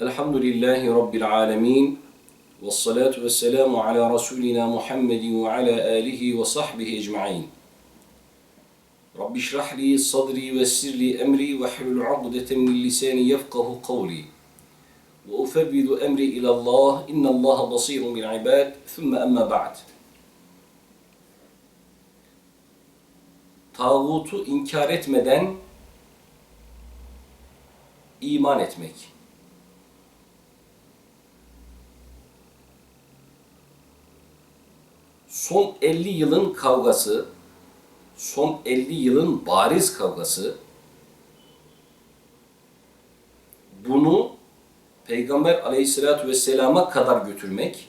Elhamdülillahi Rabbil alemin. Ve salatu ve selamu ala Resulina Muhammedin ve ala alihi ve sahbihi ecma'in. Rabbi şrah li sadri ve sirli emri ve hlul ugdeten min lisani yefkahu kavli. Ve ufevvidu emri ilallah. İnna Allah basirun bil ibad. Thumma emma ba'd. Tağutu inkar etmeden iman etmek. Son 50 yılın kavgası, son 50 yılın bariz kavgası bunu Peygamber aleyhissalatü vesselama kadar götürmek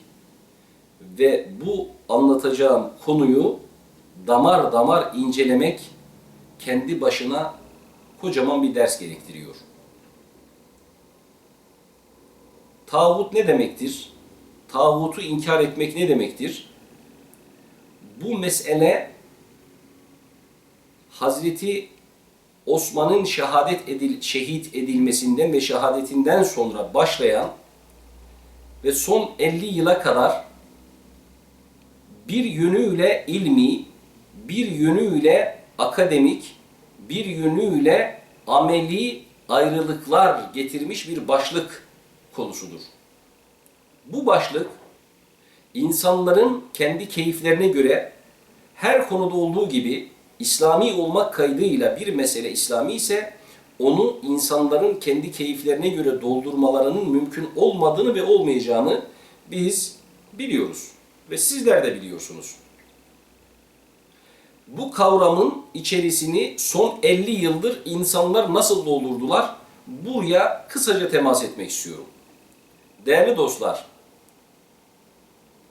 ve bu anlatacağım konuyu damar damar incelemek kendi başına kocaman bir ders gerektiriyor. Tağut ne demektir? Tağutu inkar etmek ne demektir? Bu mesele Hazreti Osman'ın şehadet edil, şehit edilmesinden ve şehadetinden sonra başlayan ve son 50 yıla kadar bir yönüyle ilmi, bir yönüyle akademik, bir yönüyle ameli ayrılıklar getirmiş bir başlık konusudur. Bu başlık insanların kendi keyiflerine göre her konuda olduğu gibi İslami olmak kaydıyla bir mesele İslami ise onu insanların kendi keyiflerine göre doldurmalarının mümkün olmadığını ve olmayacağını biz biliyoruz ve sizler de biliyorsunuz. Bu kavramın içerisini son 50 yıldır insanlar nasıl doldurdular? Buraya kısaca temas etmek istiyorum. Değerli dostlar,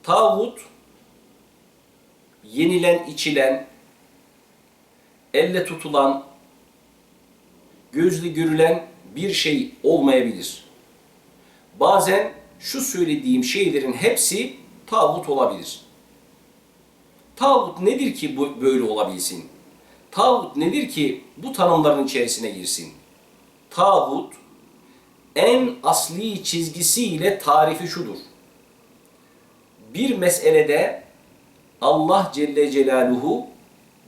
tağut yenilen, içilen, elle tutulan, gözle görülen bir şey olmayabilir. Bazen şu söylediğim şeylerin hepsi tağut olabilir. Tağut nedir ki bu böyle olabilsin? Tağut nedir ki bu tanımların içerisine girsin? Tağut en asli çizgisiyle tarifi şudur. Bir meselede Allah Celle Celaluhu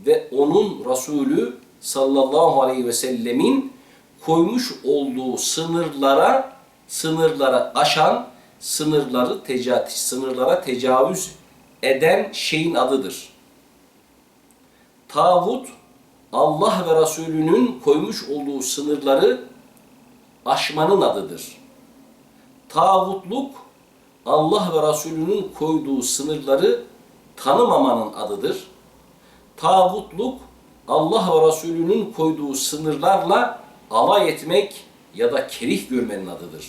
ve onun Resulü sallallahu aleyhi ve sellemin koymuş olduğu sınırlara sınırlara aşan, sınırları teca sınırlara tecavüz eden şeyin adıdır. Tağut Allah ve Resulünün koymuş olduğu sınırları aşmanın adıdır. Tağutluk Allah ve Resulünün koyduğu sınırları tanımamanın adıdır. Tağutluk Allah ve Resulünün koyduğu sınırlarla alay etmek ya da kerih görmenin adıdır.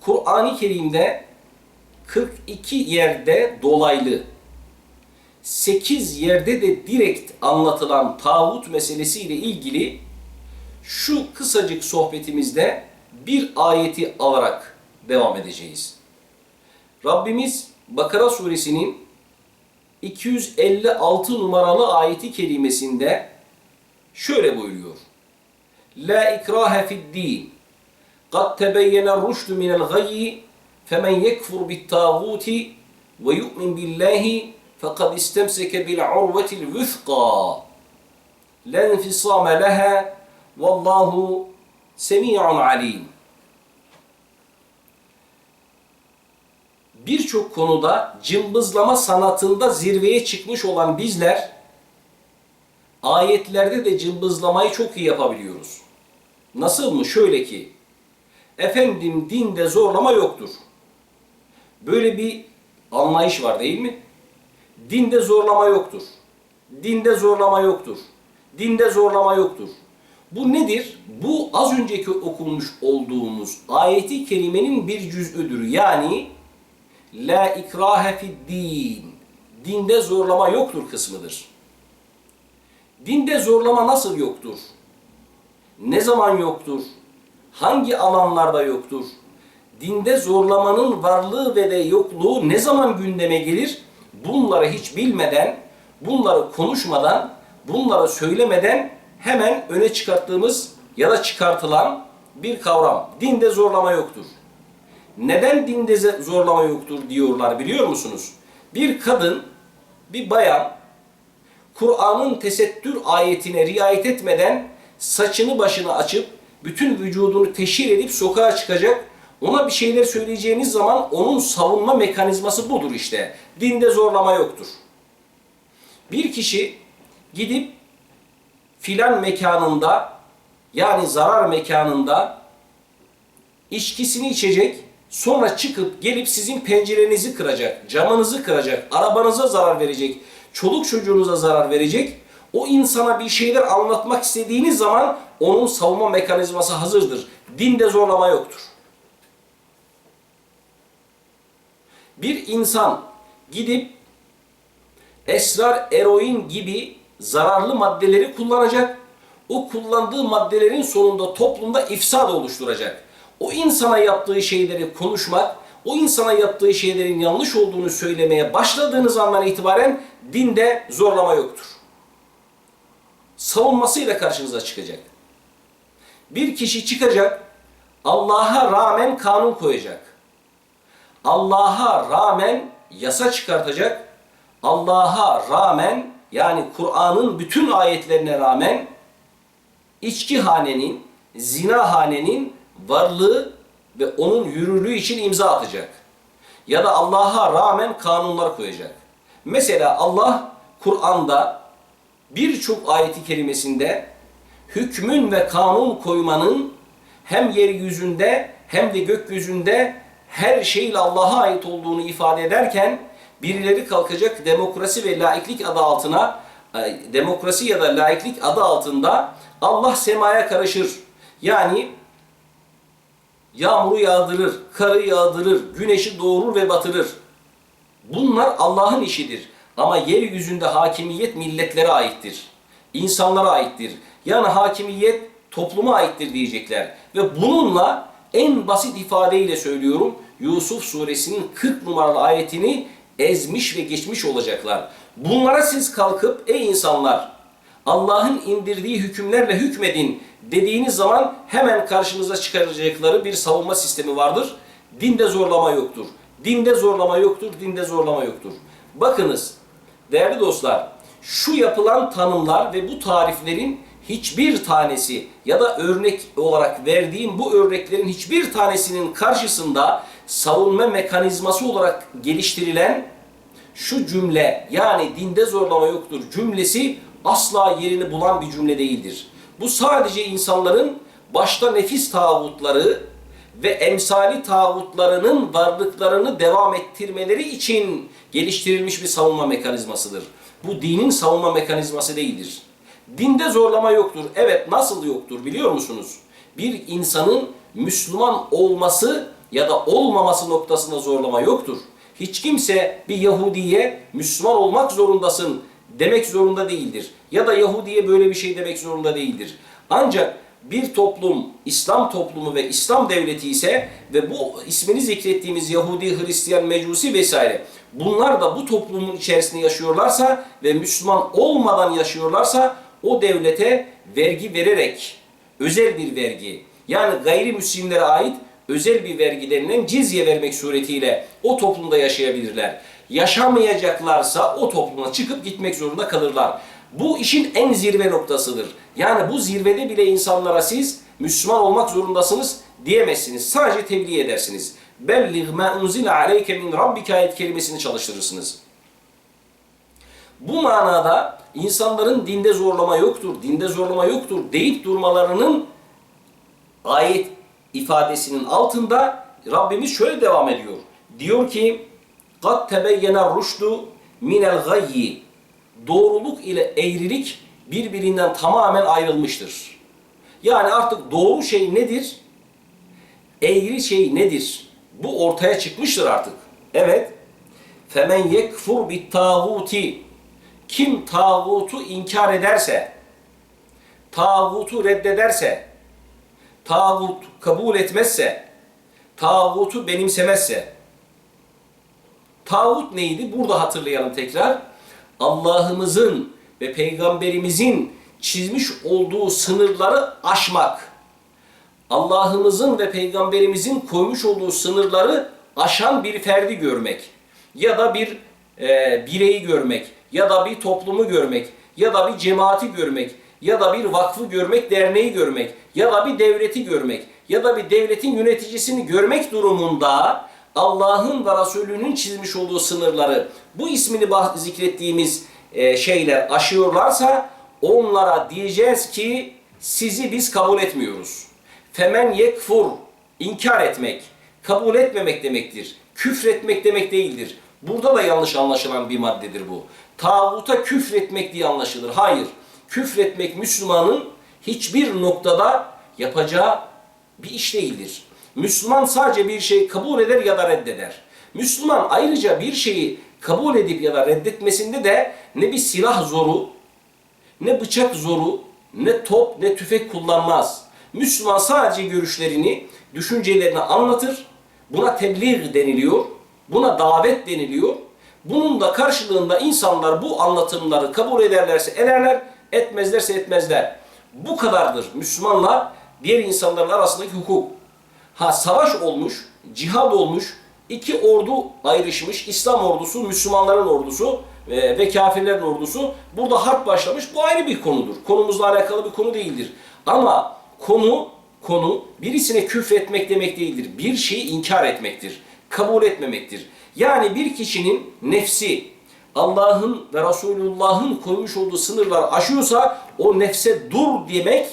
Kur'an-ı Kerim'de 42 yerde dolaylı, 8 yerde de direkt anlatılan tağut meselesiyle ilgili şu kısacık sohbetimizde bir ayeti alarak devam edeceğiz. Rabbimiz Bakara suresinin 256 numaralı ayeti kelimesinde şöyle buyuruyor. La ikrahe fid din. Kad tebeyyene rüştü minel gayyi femen yekfur bit tağuti ve yu'min billahi fekad istemseke bil urvetil vüthqa. Lenfisame leha vallahu Semi'un alim. Birçok konuda cımbızlama sanatında zirveye çıkmış olan bizler ayetlerde de cımbızlamayı çok iyi yapabiliyoruz. Nasıl mı? Şöyle ki efendim dinde zorlama yoktur. Böyle bir anlayış var değil mi? Dinde zorlama yoktur. Dinde zorlama yoktur. Dinde zorlama yoktur. Bu nedir? Bu az önceki okunmuş olduğumuz ayeti kerimenin bir cüz'üdür. Yani La ikrahe fid din. Dinde zorlama yoktur kısmıdır. Dinde zorlama nasıl yoktur? Ne zaman yoktur? Hangi alanlarda yoktur? Dinde zorlamanın varlığı ve de yokluğu ne zaman gündeme gelir? Bunları hiç bilmeden, bunları konuşmadan, bunları söylemeden hemen öne çıkarttığımız ya da çıkartılan bir kavram. Dinde zorlama yoktur. Neden dinde zorlama yoktur diyorlar biliyor musunuz? Bir kadın, bir bayan Kur'an'ın tesettür ayetine riayet etmeden saçını başını açıp bütün vücudunu teşhir edip sokağa çıkacak. Ona bir şeyler söyleyeceğiniz zaman onun savunma mekanizması budur işte. Dinde zorlama yoktur. Bir kişi gidip filan mekanında yani zarar mekanında içkisini içecek, sonra çıkıp gelip sizin pencerenizi kıracak, camınızı kıracak, arabanıza zarar verecek, çoluk çocuğunuza zarar verecek. O insana bir şeyler anlatmak istediğiniz zaman onun savunma mekanizması hazırdır. Dinde zorlama yoktur. Bir insan gidip esrar, eroin gibi zararlı maddeleri kullanacak. O kullandığı maddelerin sonunda toplumda ifsad oluşturacak. O insana yaptığı şeyleri konuşmak, o insana yaptığı şeylerin yanlış olduğunu söylemeye başladığınız andan itibaren dinde zorlama yoktur. Savunmasıyla karşınıza çıkacak. Bir kişi çıkacak, Allah'a rağmen kanun koyacak. Allah'a rağmen yasa çıkartacak. Allah'a rağmen yani Kur'an'ın bütün ayetlerine rağmen içki hanenin, zina hanenin varlığı ve onun yürürlüğü için imza atacak. Ya da Allah'a rağmen kanunlar koyacak. Mesela Allah Kur'an'da birçok ayeti kerimesinde hükmün ve kanun koymanın hem yeryüzünde hem de gökyüzünde her şeyle Allah'a ait olduğunu ifade ederken birileri kalkacak demokrasi ve laiklik adı altına e, demokrasi ya da laiklik adı altında Allah semaya karışır. Yani yağmuru yağdırır, karı yağdırır, güneşi doğurur ve batırır. Bunlar Allah'ın işidir. Ama yeryüzünde hakimiyet milletlere aittir. İnsanlara aittir. Yani hakimiyet topluma aittir diyecekler. Ve bununla en basit ifadeyle söylüyorum. Yusuf suresinin 40 numaralı ayetini ezmiş ve geçmiş olacaklar. Bunlara siz kalkıp ey insanlar Allah'ın indirdiği hükümlerle hükmedin dediğiniz zaman hemen karşınıza çıkaracakları bir savunma sistemi vardır. Dinde zorlama yoktur. Dinde zorlama yoktur, dinde zorlama yoktur. Bakınız değerli dostlar, şu yapılan tanımlar ve bu tariflerin hiçbir tanesi ya da örnek olarak verdiğim bu örneklerin hiçbir tanesinin karşısında savunma mekanizması olarak geliştirilen şu cümle yani dinde zorlama yoktur cümlesi asla yerini bulan bir cümle değildir. Bu sadece insanların başta nefis tağutları ve emsali tağutlarının varlıklarını devam ettirmeleri için geliştirilmiş bir savunma mekanizmasıdır. Bu dinin savunma mekanizması değildir. Dinde zorlama yoktur. Evet nasıl yoktur biliyor musunuz? Bir insanın Müslüman olması ya da olmaması noktasında zorlama yoktur. Hiç kimse bir Yahudiye Müslüman olmak zorundasın demek zorunda değildir. Ya da Yahudiye böyle bir şey demek zorunda değildir. Ancak bir toplum, İslam toplumu ve İslam devleti ise ve bu ismini zikrettiğimiz Yahudi, Hristiyan, Mecusi vesaire bunlar da bu toplumun içerisinde yaşıyorlarsa ve Müslüman olmadan yaşıyorlarsa o devlete vergi vererek özel bir vergi yani gayrimüslimlere ait özel bir vergi denilen cizye vermek suretiyle o toplumda yaşayabilirler. Yaşamayacaklarsa o topluma çıkıp gitmek zorunda kalırlar. Bu işin en zirve noktasıdır. Yani bu zirvede bile insanlara siz Müslüman olmak zorundasınız diyemezsiniz. Sadece tebliğ edersiniz. Belliğ ma unzile aleyke min rabbike ayet kelimesini çalıştırırsınız. Bu manada insanların dinde zorlama yoktur, dinde zorlama yoktur deyip durmalarının ayet ifadesinin altında Rabbimiz şöyle devam ediyor. Diyor ki قَدْ تَبَيَّنَ الرُّشْدُ مِنَ الْغَيِّ Doğruluk ile eğrilik birbirinden tamamen ayrılmıştır. Yani artık doğru şey nedir? Eğri şey nedir? Bu ortaya çıkmıştır artık. Evet. فَمَنْ يَكْفُرْ بِالْتَاغُوتِ Kim tağutu inkar ederse, tağutu reddederse, tağut kabul etmezse, tağutu benimsemezse, tağut neydi? Burada hatırlayalım tekrar. Allah'ımızın ve Peygamberimizin çizmiş olduğu sınırları aşmak. Allah'ımızın ve peygamberimizin koymuş olduğu sınırları aşan bir ferdi görmek ya da bir e, bireyi görmek ya da bir toplumu görmek ya da bir cemaati görmek ya da bir vakfı görmek, derneği görmek ya da bir devleti görmek ya da bir devletin yöneticisini görmek durumunda Allah'ın ve Resulünün çizmiş olduğu sınırları bu ismini zikrettiğimiz e, şeyler aşıyorlarsa onlara diyeceğiz ki sizi biz kabul etmiyoruz. Femen yekfur inkar etmek, kabul etmemek demektir. Küfretmek demek değildir. Burada da yanlış anlaşılan bir maddedir bu. Tağuta küfretmek diye anlaşılır. Hayır. Küfretmek Müslümanın hiçbir noktada yapacağı bir iş değildir. Müslüman sadece bir şeyi kabul eder ya da reddeder. Müslüman ayrıca bir şeyi kabul edip ya da reddetmesinde de ne bir silah zoru, ne bıçak zoru, ne top, ne tüfek kullanmaz. Müslüman sadece görüşlerini, düşüncelerini anlatır. Buna tebliğ deniliyor. Buna davet deniliyor. Bunun da karşılığında insanlar bu anlatımları kabul ederlerse ederler, etmezlerse etmezler. Bu kadardır Müslümanla diğer insanların arasındaki hukuk. Ha savaş olmuş, cihad olmuş, iki ordu ayrışmış, İslam ordusu, Müslümanların ordusu e, ve kafirlerin ordusu. Burada harp başlamış, bu ayrı bir konudur. Konumuzla alakalı bir konu değildir. Ama konu, konu birisine küfretmek demek değildir. Bir şeyi inkar etmektir, kabul etmemektir. Yani bir kişinin nefsi, Allah'ın ve Resulullah'ın koymuş olduğu sınırları aşıyorsa o nefse dur demek,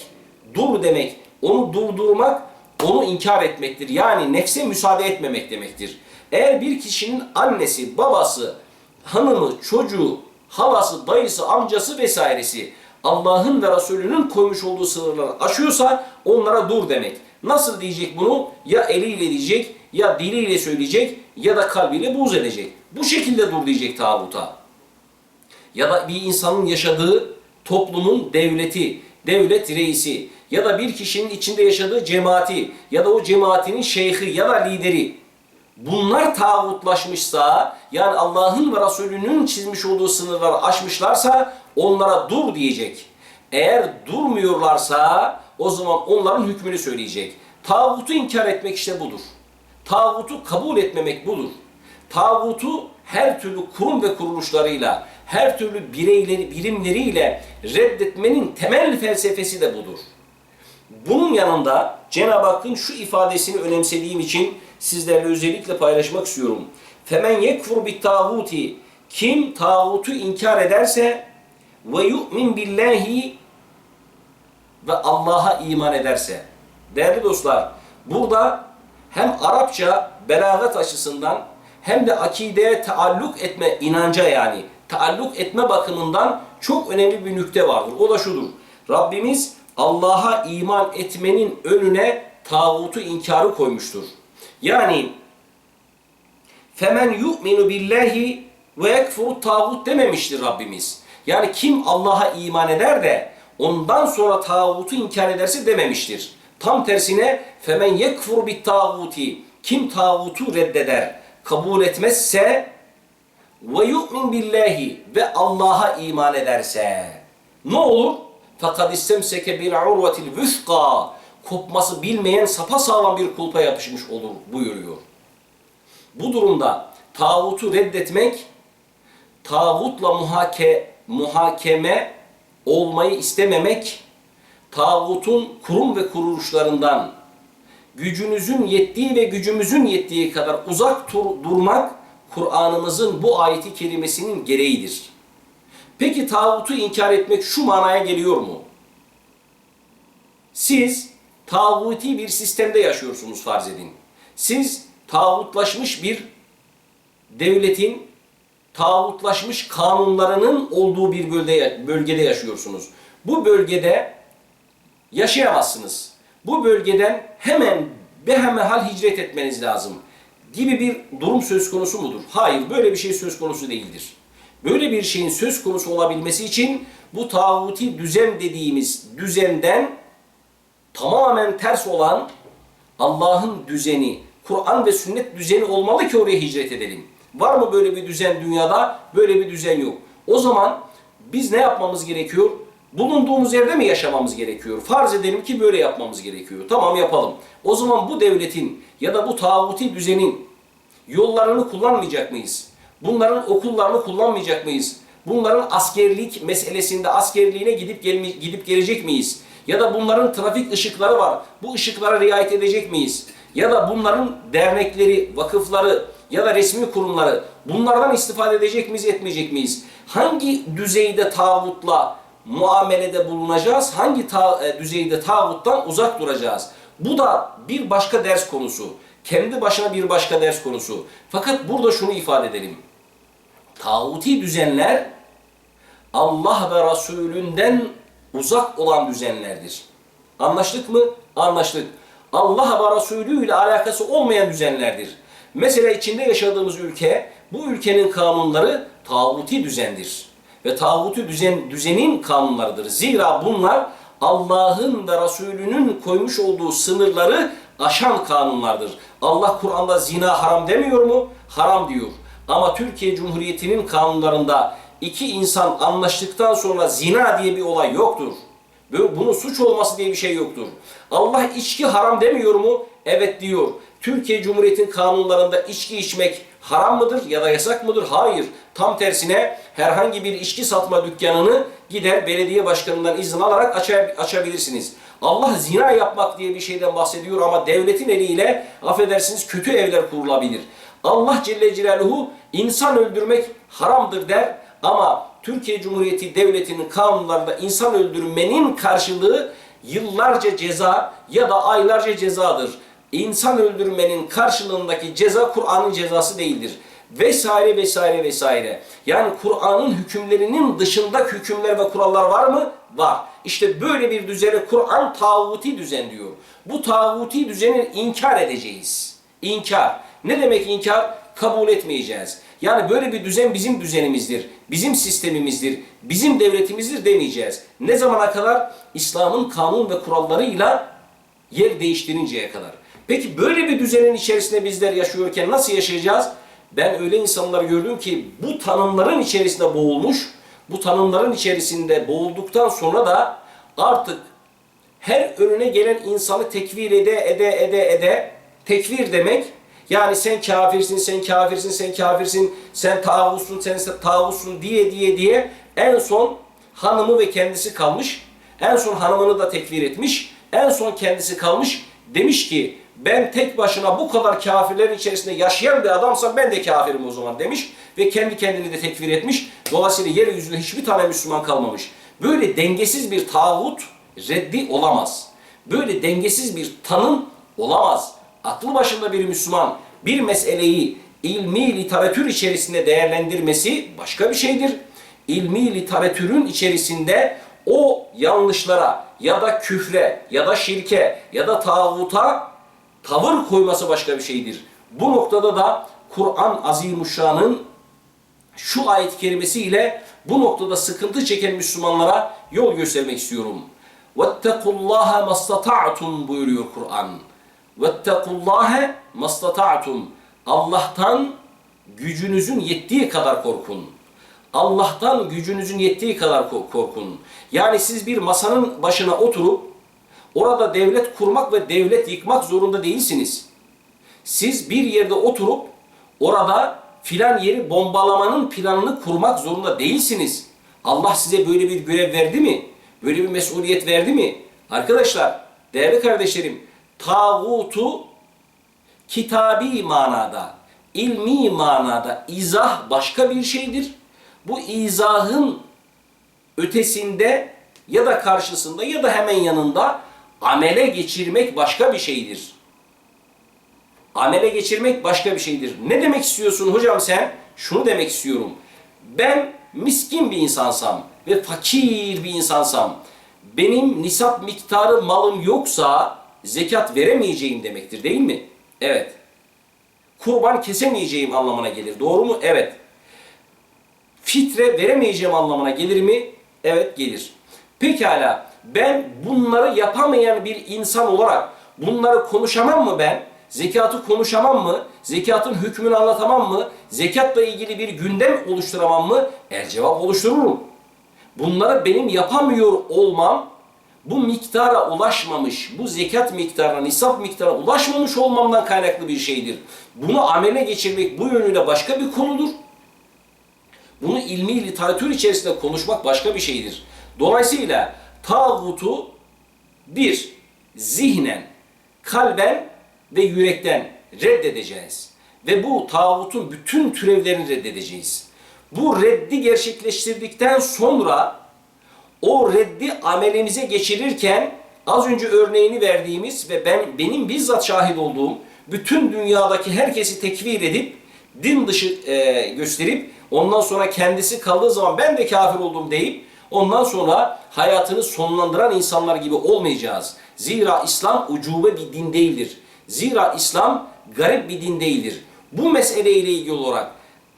dur demek, onu durdurmak, onu inkar etmektir. Yani nefse müsaade etmemek demektir. Eğer bir kişinin annesi, babası, hanımı, çocuğu, halası, dayısı, amcası vesairesi Allah'ın ve Resulünün koymuş olduğu sınırları aşıyorsa onlara dur demek. Nasıl diyecek bunu? Ya eliyle diyecek, ya diliyle söyleyecek ya da kalbiyle buğz edecek. Bu şekilde dur diyecek tağuta. Ya da bir insanın yaşadığı toplumun devleti, devlet reisi ya da bir kişinin içinde yaşadığı cemaati ya da o cemaatinin şeyhi ya da lideri bunlar tağutlaşmışsa yani Allah'ın ve Resulünün çizmiş olduğu sınırları aşmışlarsa onlara dur diyecek. Eğer durmuyorlarsa o zaman onların hükmünü söyleyecek. Tağutu inkar etmek işte budur. Tağutu kabul etmemek budur. Tağutu her türlü kurum ve kuruluşlarıyla, her türlü bireyleri, birimleriyle reddetmenin temel felsefesi de budur. Bunun yanında Cenab-ı Hakk'ın şu ifadesini önemsediğim için sizlerle özellikle paylaşmak istiyorum. Femen yekfur bit tağuti kim tağutu inkar ederse ve yu'min billahi ve Allah'a iman ederse. Değerli dostlar, burada hem Arapça belagat açısından hem de akideye taalluk etme inanca yani taalluk etme bakımından çok önemli bir nükte vardır. O da şudur. Rabbimiz Allah'a iman etmenin önüne tağutu inkarı koymuştur. Yani femen yu'minu billahi ve yekfuru tağut dememiştir Rabbimiz. Yani kim Allah'a iman eder de ondan sonra tağutu inkar ederse dememiştir. Tam tersine femen yekfur bit tağuti kim tağutu reddeder, kabul etmezse ve yu'min billahi ve Allah'a iman ederse ne olur? Fakat istemseke bir urvetil vüfka kopması bilmeyen sapasağlam bir kulpa yapışmış olur buyuruyor. Bu durumda tağutu reddetmek, tağutla muhake, muhakeme olmayı istememek, tağutun kurum ve kuruluşlarından gücünüzün yettiği ve gücümüzün yettiği kadar uzak dur- durmak Kur'an'ımızın bu ayeti kelimesinin gereğidir. Peki tağutu inkar etmek şu manaya geliyor mu? Siz tağuti bir sistemde yaşıyorsunuz farz edin. Siz tağutlaşmış bir devletin tağutlaşmış kanunlarının olduğu bir bölgede, bölgede yaşıyorsunuz. Bu bölgede yaşayamazsınız. Bu bölgeden hemen behemehal hicret etmeniz lazım gibi bir durum söz konusu mudur? Hayır, böyle bir şey söz konusu değildir. Böyle bir şeyin söz konusu olabilmesi için bu tağuti düzen dediğimiz düzenden tamamen ters olan Allah'ın düzeni, Kur'an ve sünnet düzeni olmalı ki oraya hicret edelim. Var mı böyle bir düzen dünyada? Böyle bir düzen yok. O zaman biz ne yapmamız gerekiyor? Bulunduğumuz yerde mi yaşamamız gerekiyor? Farz edelim ki böyle yapmamız gerekiyor. Tamam yapalım. O zaman bu devletin ya da bu tağuti düzenin yollarını kullanmayacak mıyız? Bunların okullarını kullanmayacak mıyız? Bunların askerlik meselesinde askerliğine gidip gelme, gidip gelecek miyiz? Ya da bunların trafik ışıkları var. Bu ışıklara riayet edecek miyiz? Ya da bunların dernekleri, vakıfları ya da resmi kurumları bunlardan istifade edecek miyiz, etmeyecek miyiz? Hangi düzeyde tağutla muamelede bulunacağız? Hangi ta- e, düzeyde tağuttan uzak duracağız? Bu da bir başka ders konusu. Kendi başına bir başka ders konusu. Fakat burada şunu ifade edelim. Tağuti düzenler Allah ve Resulünden uzak olan düzenlerdir. Anlaştık mı? Anlaştık. Allah ve Resulü ile alakası olmayan düzenlerdir. Mesela içinde yaşadığımız ülke, bu ülkenin kanunları tağuti düzendir. Ve tağuti düzen, düzenin kanunlarıdır. Zira bunlar Allah'ın ve Resulünün koymuş olduğu sınırları aşan kanunlardır. Allah Kur'an'da zina haram demiyor mu? Haram diyor. Ama Türkiye Cumhuriyeti'nin kanunlarında iki insan anlaştıktan sonra zina diye bir olay yoktur. Bunun suç olması diye bir şey yoktur. Allah içki haram demiyor mu? Evet diyor. Türkiye Cumhuriyeti'nin kanunlarında içki içmek haram mıdır ya da yasak mıdır? Hayır. Tam tersine herhangi bir içki satma dükkanını gider belediye başkanından izin alarak aça- açabilirsiniz. Allah zina yapmak diye bir şeyden bahsediyor ama devletin eliyle affedersiniz kötü evler kurulabilir. Allah Celle Celaluhu insan öldürmek haramdır der ama Türkiye Cumhuriyeti Devleti'nin kanunlarında insan öldürmenin karşılığı yıllarca ceza ya da aylarca cezadır. İnsan öldürmenin karşılığındaki ceza Kur'an'ın cezası değildir. Vesaire vesaire vesaire. Yani Kur'an'ın hükümlerinin dışında hükümler ve kurallar var mı? Var. İşte böyle bir düzene Kur'an tağuti düzen diyor. Bu tağuti düzeni inkar edeceğiz. İnkar. Ne demek inkar? Kabul etmeyeceğiz. Yani böyle bir düzen bizim düzenimizdir, bizim sistemimizdir, bizim devletimizdir demeyeceğiz. Ne zamana kadar? İslam'ın kanun ve kurallarıyla yer değiştirinceye kadar. Peki böyle bir düzenin içerisinde bizler yaşıyorken nasıl yaşayacağız? Ben öyle insanlar gördüm ki bu tanımların içerisinde boğulmuş, bu tanımların içerisinde boğulduktan sonra da artık her önüne gelen insanı tekvir ede ede ede ede tekvir demek yani sen kafirsin, sen kafirsin, sen kafirsin, sen tağutsun, sen tağutsun diye diye diye en son hanımı ve kendisi kalmış. En son hanımını da tekfir etmiş. En son kendisi kalmış. Demiş ki ben tek başına bu kadar kafirlerin içerisinde yaşayan bir adamsam ben de kafirim o zaman demiş. Ve kendi kendini de tekfir etmiş. Dolayısıyla yeryüzünde hiçbir tane Müslüman kalmamış. Böyle dengesiz bir tağut reddi olamaz. Böyle dengesiz bir tanım olamaz. Aklı başında bir Müslüman bir meseleyi ilmi literatür içerisinde değerlendirmesi başka bir şeydir. İlmi literatürün içerisinde o yanlışlara ya da küfre ya da şirke ya da tağuta tavır koyması başka bir şeydir. Bu noktada da Kur'an Azimuşşan'ın şu ayet kerimesiyle bu noktada sıkıntı çeken Müslümanlara yol göstermek istiyorum. وَاتَّقُوا اللّٰهَ مَسْتَطَعْتُمْ buyuruyor Kur'an. وَاتَّقُوا اللّٰهَ مَسْتَطَعْتُمْ Allah'tan gücünüzün yettiği kadar korkun. Allah'tan gücünüzün yettiği kadar ko- korkun. Yani siz bir masanın başına oturup orada devlet kurmak ve devlet yıkmak zorunda değilsiniz. Siz bir yerde oturup orada filan yeri bombalamanın planını kurmak zorunda değilsiniz. Allah size böyle bir görev verdi mi? Böyle bir mesuliyet verdi mi? Arkadaşlar, değerli kardeşlerim, tağutu kitabi manada, ilmi manada izah başka bir şeydir. Bu izahın ötesinde ya da karşısında ya da hemen yanında amele geçirmek başka bir şeydir. Amele geçirmek başka bir şeydir. Ne demek istiyorsun hocam sen? Şunu demek istiyorum. Ben miskin bir insansam ve fakir bir insansam, benim nisap miktarı malım yoksa zekat veremeyeceğim demektir değil mi? Evet. Kurban kesemeyeceğim anlamına gelir. Doğru mu? Evet. Fitre veremeyeceğim anlamına gelir mi? Evet gelir. Pekala ben bunları yapamayan bir insan olarak bunları konuşamam mı ben? Zekatı konuşamam mı? Zekatın hükmünü anlatamam mı? Zekatla ilgili bir gündem oluşturamam mı? El cevap oluştururum. Bunları benim yapamıyor olmam, bu miktara ulaşmamış, bu zekat miktarına, nisap miktarına ulaşmamış olmamdan kaynaklı bir şeydir. Bunu amele geçirmek bu yönüyle başka bir konudur. Bunu ilmi literatür içerisinde konuşmak başka bir şeydir. Dolayısıyla tağutu bir, zihnen, kalben ve yürekten reddedeceğiz. Ve bu tağutun bütün türevlerini reddedeceğiz. Bu reddi gerçekleştirdikten sonra o reddi amelimize geçirirken az önce örneğini verdiğimiz ve ben benim bizzat şahit olduğum bütün dünyadaki herkesi tekfir edip din dışı e, gösterip ondan sonra kendisi kaldığı zaman ben de kafir oldum deyip ondan sonra hayatını sonlandıran insanlar gibi olmayacağız. Zira İslam ucube bir din değildir. Zira İslam garip bir din değildir. Bu meseleyle ilgili olarak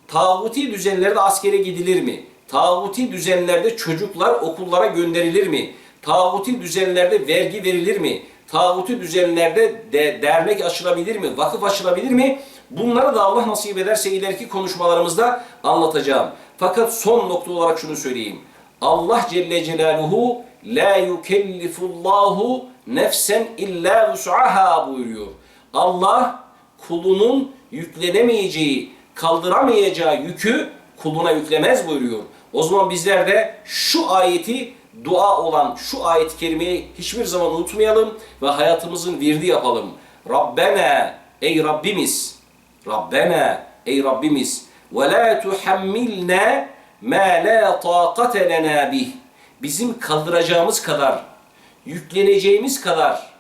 tağuti düzenlerde askere gidilir mi? Tağuti düzenlerde çocuklar okullara gönderilir mi? Tağuti düzenlerde vergi verilir mi? Tağuti düzenlerde de dernek açılabilir mi? Vakıf açılabilir mi? Bunları da Allah nasip ederse ileriki konuşmalarımızda anlatacağım. Fakat son nokta olarak şunu söyleyeyim. Allah Celle Celaluhu la yukellifullahu nefsen illa vus'aha buyuruyor. Allah kulunun yüklenemeyeceği, kaldıramayacağı yükü kuluna yüklemez buyuruyor. O zaman bizler de şu ayeti dua olan şu ayet-i kerimeyi hiçbir zaman unutmayalım ve hayatımızın virdi yapalım. Rabbena ey Rabbimiz Rabbena ey Rabbimiz ve la tuhammilna ma la taqate lena bih. Bizim kaldıracağımız kadar, yükleneceğimiz kadar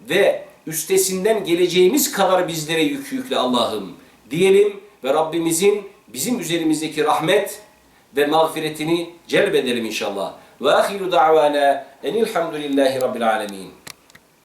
ve üstesinden geleceğimiz kadar bizlere yük yükle Allah'ım diyelim ve Rabbimizin bizim üzerimizdeki rahmet ve mağfiretini celbedelim inşallah. Ve ahiru da'vana enilhamdülillahi rabbil alemin.